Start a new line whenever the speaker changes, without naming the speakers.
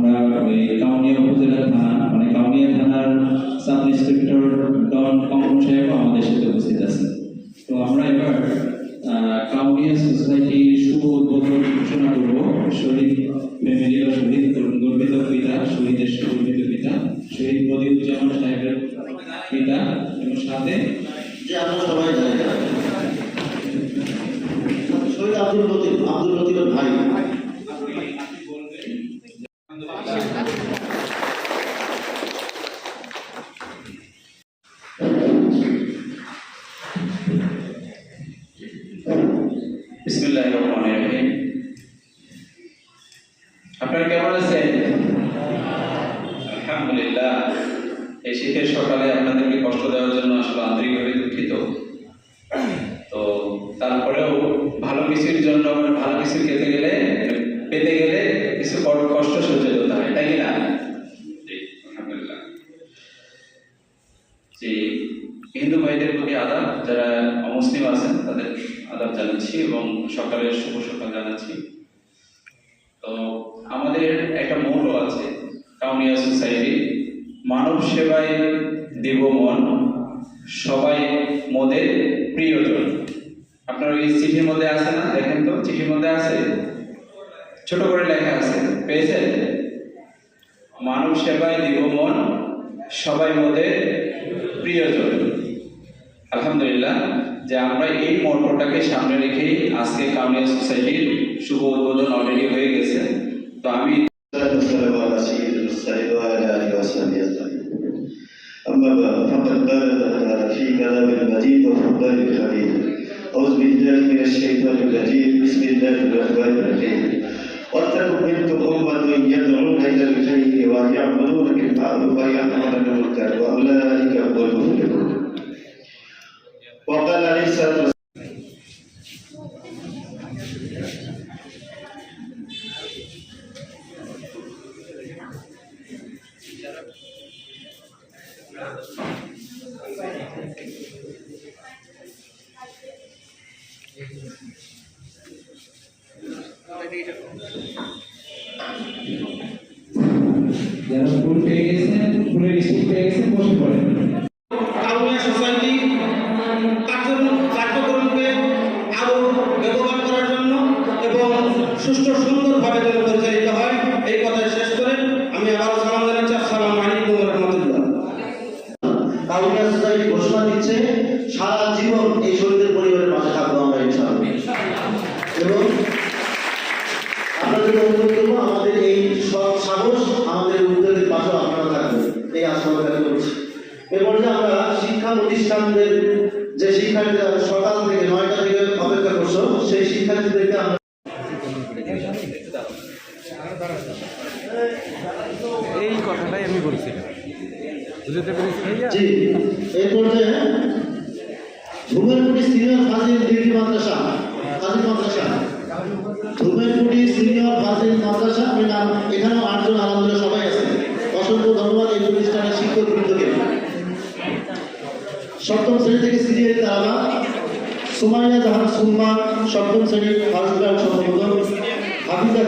আমরা কাউনিয়া উপজেলা থানা মানে কাউনিয়া থানার সাব ইন্সপেক্টর ডন কমল সাহেব আমাদের সাথে উপস্থিত আছেন। তো আমরা এবার কাউনিয়া সোসাইটির শুভ উদ্বোধন ঘোষণা করব। শহীদ ফ্যামিলি শহীদ, গর্বিত পিতা, শহীদের গর্বিত পিতা, শহীদ প্রদীপুজ্জামান সাহেবের পিতা এবং সাথে
যে আমরা সবাই জানি শহীদ আব্দুল লতিফ, আব্দুল লতিফের ভাই।
আপনারা কেমন আছেন? আলহামদুলিল্লাহ। এই শীতের সকালে আপনাদেরকে কষ্ট দেওয়ার জন্য আসলে আন্তরিকভাবে দুঃখিত। তো তারপরেও ভালো কিছুর জন্য মানে ভালো কিছু খেতে গেলে, পেতে গেলে কিছু কষ্ট সহ্য করতে হয়, তাই না? জি, হিন্দু ভাইদের প্রতি আদাব, যারা অমুসলিম আছেন, তাদের আদাব জানাচ্ছি এবং সকালের শুভ সকাল জানাচ্ছি। তো আমাদের একটা মোটো আছে কাউনিয়া সোসাইটি। মানব সেবায় দেব মন, সবাই মোদের প্রিয়জন। আপনার ওই চিঠির মধ্যে আছে না? দেখেন তো, চিঠির মধ্যে আছে? ছোট করে লেখা আছে। পেয়েছেন? মানব সেবায় দিব মন, সবাই মোদের প্রিয়জন। আলহামদুলিল্লাহ। যে আমরা এই মর্মটাকে সামনে রেখেই আজকে কাউনিয়া সোসাইটির শুভ উদ্বোধন অলরেডি হয়ে গেছে তো আমি
والسلام على سيد المرسلين وعلى اله وصحبه اجمعين اما بعد فقد قال تعالى في كلام المجيد وفضل الحميد اعوذ بالله من الشيطان الرجيم بسم الله الرحمن الرحيم واتقوا منكم امه يدعون الى الخير ويعملون بالمعروف وينهون عن المنكر واولئك هم المفلحون
la de. Ya no pude no pude ese, por supuesto.
Kaunia society কার্যক্রম, কার্যক্রমকে আরও বেগবান করার জন্য এবং সুষ্ঠু সুন্দরভাবে পরিচালিত হয়, এই কথা শেষ করে আমি আবারও সালাম জানাচ্ছি। আসসালামু আলাইকুম রহমতুল্লাহ
সোসাইটি ঘোষণা দিচ্ছে, সারা জীবন পরিবারের এবং প্রতিষ্ঠানদের যে শিক্ষার্থীরা সকাল থেকে নয়টা থেকে অপেক্ষা করছ সেই শিক্ষার্থীদেরকে আমরা
এই কথাটাই আমি বলছিলাম। বুঝতে পেরেছি
জি এই পর্যায়ে ধুমেরপুরি সিনিয়র ফাজিল ডিগ্রি মাদ্রাসা ফাজিল মাদ্রাসা। ধুমেরপুরি সিনিয়র ফাজিল মাদ্রাসা আমি নাম শ্রেণি থেকে সিরিয়াল তারা সুমাইয়া জাহান সুম্মা সপ্তম শ্রেণির ফার্স্ট সম্ভবত হাফিজা